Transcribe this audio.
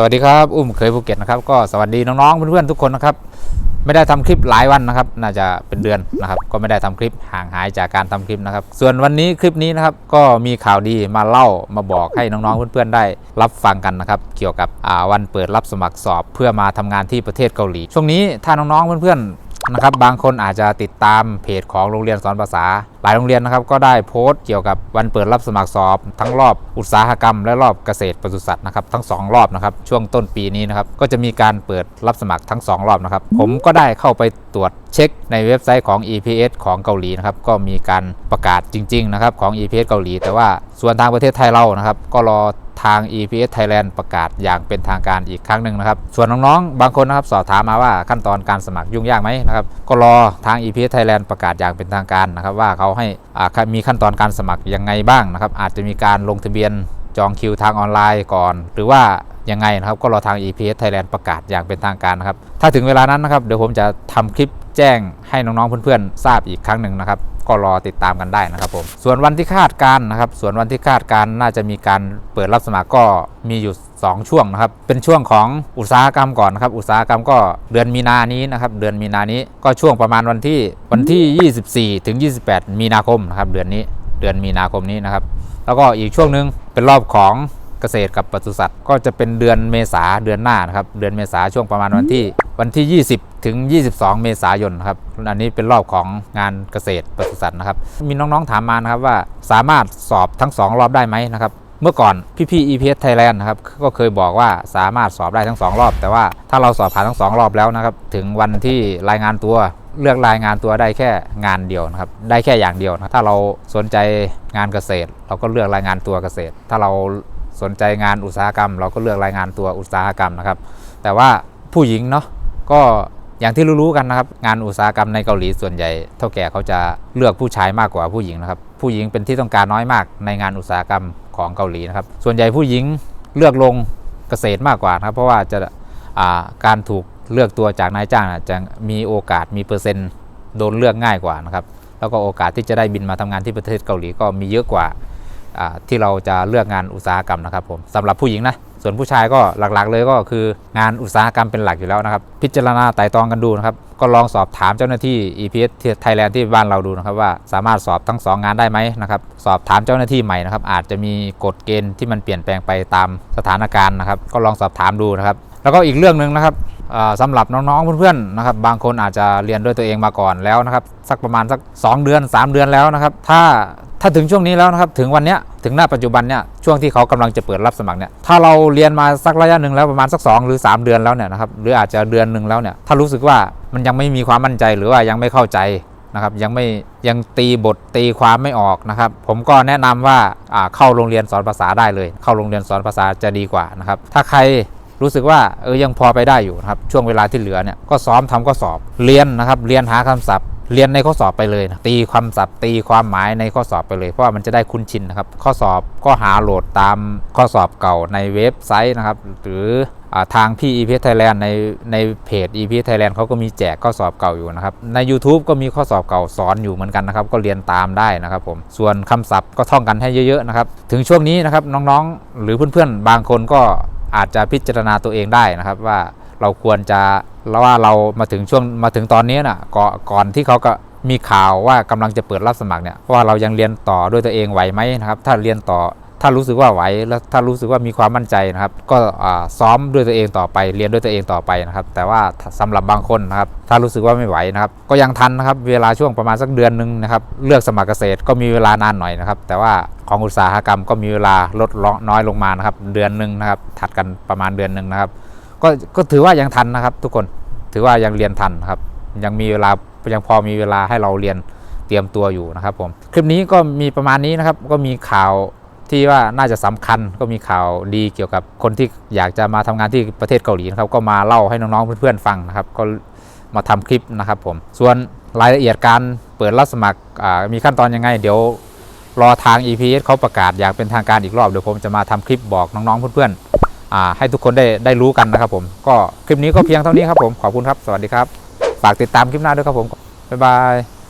สวัสดีครับ อุ้มเคยภูเก็ตนะครับ ก็สวัสดีน้องๆเพื่อนๆทุกคนนะครับ ไม่ได้ทำคลิปหลายวันนะครับ น่าจะเป็นเดือนนะครับ ก็ไม่ได้ทำคลิปห่างหายจากการทำคลิปนะครับ ส่วนวันนี้คลิปนี้นะครับ ก็มีข่าวดีมาเล่ามาบอกให้น้องๆเพื่อนๆได้รับฟังกันนะครับ เกี่ยวกับวันเปิดรับสมัครสอบ เพื่อมาทำงานที่ประเทศเกาหลี ช่วงนี้ถ้าน้องๆเพื่อนๆ นะครับ บางคนอาจจะติดตามเพจของโรงเรียนสอนภาษา หลายโรงเรียนนะครับก็ได้โพสต์เกี่ยวกับวันเปิดรับสมัครสอบ ทั้งรอบอุตสาหกรรม และรอบเกษตรปศุสัตว์นะครับทั้ง 2 รอบนะครับช่วงต้นปีนี้นะครับก็จะมีการเปิดรับสมัครทั้ง 2 รอบนะครับผมก็ได้เข้าไปตรวจเช็คในเว็บไซต์ของ EPS ของเกาหลีนะครับก็มีการประกาศจริงๆนะครับของ EPS เกาหลี แต่ว่าส่วนทางประเทศไทยเรานะครับก็รอ ทาง EPS Thailand ประกาศอย่างเป็นทางการอีกครั้งหนึ่งนะครับ ส่วนน้องๆ บางคนนะครับสอบถามมาว่าขั้นตอนการสมัครยุ่งยากไหมนะครับ ก็รอทาง EPS Thailand ประกาศอย่างเป็นทางการนะครับ ว่าเขาให้มีขั้นตอนการสมัครยังไงบ้างนะครับ อาจจะมีการลงทะเบียนจองคิวทางออนไลน์ก่อน หรือว่ายังไงนะครับ ก็รอทาง EPS Thailand ประกาศอย่างเป็นทางการนะครับ ถ้าถึงเวลานั้นนะครับเดี๋ยวผมจะทำคลิปแจ้งให้น้องๆเพื่อนๆทราบอีกครั้งหนึ่งนะครับ ก็รอติดตามกันได้นะครับผมส่วนวันที่คาดการ์นะครับ ส่วนวันที่คาดการ์น่าจะมีการเปิดรับสมัครก็มีอยู่ 2 ช่วงนะครับ เป็นช่วงของอุตสาหกรรมก่อนนะครับ อุตสาหกรรมก็เดือนมีนานี้นะครับ เดือนมีนานี้ก็ช่วงประมาณวันที่วันที่ 24 ถึง 28 มีนาคมนะครับเดือนนี้เดือนมีนาคมนี้นะครับ แล้วก็อีกช่วงหนึ่งเป็นรอบของเกษตรกับปศุสัตว์ก็จะเป็นเดือนเมษาเดือนหน้านะครับ เดือนเมษาช่วงประมาณวันที่วันที่ 20 ถึง 22 เมษายนครับ อันนี้เป็นรอบของงานเกษตรปศุสัตว์นะครับ มีน้องๆถามมานะครับว่าสามารถสอบทั้ง 2 รอบได้ไหมนะครับ เมื่อก่อนพี่ๆ EPS Thailand นะครับก็เคยบอกว่าสามารถสอบได้ทั้ง 2 รอบ แต่ว่าถ้าเราสอบผ่านทั้ง 2 รอบแล้วนะครับ ถึงวันที่รายงานตัวเลือกรายงานตัวได้แค่งานเดียวนะครับ ได้แค่อย่างเดียวนะถ้าเราสนใจงานเกษตร เราก็เลือกรายงานตัวเกษตร ถ้าเราสนใจงานอุตสาหกรรม เราก็เลือกรายงานตัวอุตสาหกรรมนะครับ แต่ว่าผู้หญิงเนาะก็ อย่างที่รู้ๆกันนะครับ งานอุตสาหกรรมในเกาหลีส่วนใหญ่เท่าแก่เขาจะเลือกผู้ชายมากกว่าผู้หญิงนะครับ ผู้หญิงเป็นที่ต้องการน้อยมากในงานอุตสาหกรรมของเกาหลีนะครับ ส่วนใหญ่ผู้หญิงเลือกลงเกษตรมากกว่านะครับ เพราะว่าจะาการถูกเลือกตัวจากนายจ้างจะมีโอกาสมีเปอร์เซ็นต์โดนเลือกง่ายกว่านะครับ แล้วก็โอกาสที่จะได้บินมาทำงานที่ประเทศเกาหลีก็มีเยอะกว่า ที่เราจะเลือกงานอุตสาหกรรมนะครับผมสำหรับผู้หญิงนะส่วนผู้ชายก็หลักๆ เลยก็คืองานอุตสาหกรรมเป็นหลักอยู่แล้วนะครับ พิจารณาไต่ตรองกันดูนะครับ ก็ลองสอบถามเจ้าหน้าที่ EPS Thailand ที่บ้านเราดูนะครับ ว่าสามารถสอบทั้ง 2 งานได้ไหมนะครับ สอบถามเจ้าหน้าที่ใหม่นะครับ อาจจะมีกฎเกณฑ์ที่มันเปลี่ยนแปลงไปตามสถานการณ์นะครับ ก็ลองสอบถามดูนะครับ แล้วก็อีกเรื่องหนึ่งนะครับสำหรับน้องๆเพื่อนๆนะครับ บางคนอาจจะเรียนด้วยตัวเองมาก่อนแล้วนะครับ สักประมาณสัก 2 เดือน 3 เดือนแล้วนะครับ ถ้า ถ้าถึงช่วงนี้แล้วนะครับถึงวันเนี้ยถึงหน้าปัจจุบันเนี่ยช่วงที่เขากำลังจะเปิดรับสมัครเนี่ยถ้าเราเรียนมาสักระยะหนึ่งแล้วประมาณสัก 2 หรือ 3 เดือนแล้วเนี่ยนะครับหรืออาจจะเดือนหนึ่งแล้วเนี่ยถ้ารู้สึกว่ามันยังไม่มีความมั่นใจหรือว่ายังไม่เข้าใจนะครับยังไม่ยังตีบทตีความไม่ออกนะครับ ผมก็แนะนำว่าอ่าเข้าโรงเรียนสอนภาษาได้เลย เข้าโรงเรียนสอนภาษาจะดีกว่านะครับถ้าใครรู้สึกว่าเออยังพอไปได้อยู่นะครับช่วงเวลาที่เหลือเนี่ยก็ซ้อมทำข้อสอบเรียนนะครับเรียนหาคำศัพท์ เรียนในข้อสอบไปเลยนะตีคำศัพท์ ตีความหมายในข้อสอบไปเลย เพราะว่ามันจะได้คุ้นชินนะครับ ข้อสอบก็หาโหลดตามข้อสอบเก่าในเว็บไซต์นะครับ หรืออทางพี่ EPS Thailand ในในเพจ EPS Thailand เขาก็มีแจกข้อสอบเก่าอยู่นะครับ ใน YouTube ก็มีข้อสอบเก่าสอนอยู่เหมือนกันนะครับ ก็เรียนตามได้นะครับผม ส่วนคำศัพท์ก็ท่องกันให้เยอะๆนะครับ ถึงช่วงนี้นะครับน้องๆ หรือเพื่อนๆ บางคนก็อาจจะพิจารณาตัวเองได้นะครับว่าเราควรจะ แล้วว่าเรามาถึงช่วงมาถึงตอนนี้นะ่ะก่อนก่อนที่เขาก็มีข่าวว่ากำลังจะเปิดรับสมัครเนี่ยว่าเรายังเรียนต่อด้วยตัวเองไหวไหมนะครับ ถ้าเรียนต่อถ้ารู้สึกว่าไหวแล้วถ้ารู้สึกว่ามีความมั่นใจนะครับ ก็ซ้อมด้วยตัวเองต่อไปเรียนด้วยตัวเองต่อไปนะครับ แต่ว่าสำหรับบางคนนะครับถ้ารู้สึกว่าไม่ไหวนะครับ ก็ยังทันนะครับ เวลาช่วงประมาณสักเดือนหนึ่งนะครับ เลือกสมัครเกษตรก็มีเวลานานหน่อยนะครับ แต่ว่าของอุตสาหกรรมก็มีเวลาลดน้อยลงมานะครับ เดือนหนึ่งนะครับ ถัดกันประมาณเดือนหนึ่งนะครับ ก็ก็ถือว่ายังทันนะครับทุกคน ถือว่ายังเรียนทันนะครับ ยังมีเวลายังพอมีเวลาให้เราเรียนเตรียมตัวอยู่นะครับผมคลิปนี้ก็มีประมาณนี้นะครับ ก็มีข่าวที่ว่าน่าจะสำคัญก็มีข่าวดีเกี่ยวกับคนที่อยากจะมาทำงานที่ประเทศเกาหลีนะครับก็มาเล่าให้น้องๆเพื่อนๆฟังนะครับ ก็มาทำคลิปนะครับผมส่วนรายละเอียดการเปิดรับสมัครมีขั้นตอนยังไง เดี๋ยวรอทาง EPS เขาประกาศอย่างเป็นทางการอีกรอบเดี๋ยวผมจะมาทำคลิปบอกน้องๆเพื่อนๆ ให้ทุกคนได้ได้รู้กันนะครับผมก็คลิปนี้ก็เพียงเท่านี้ครับผมขอบคุณครับ สวัสดีครับ ฝากติดตามคลิปหน้าด้วยครับผมบ๊ายบาย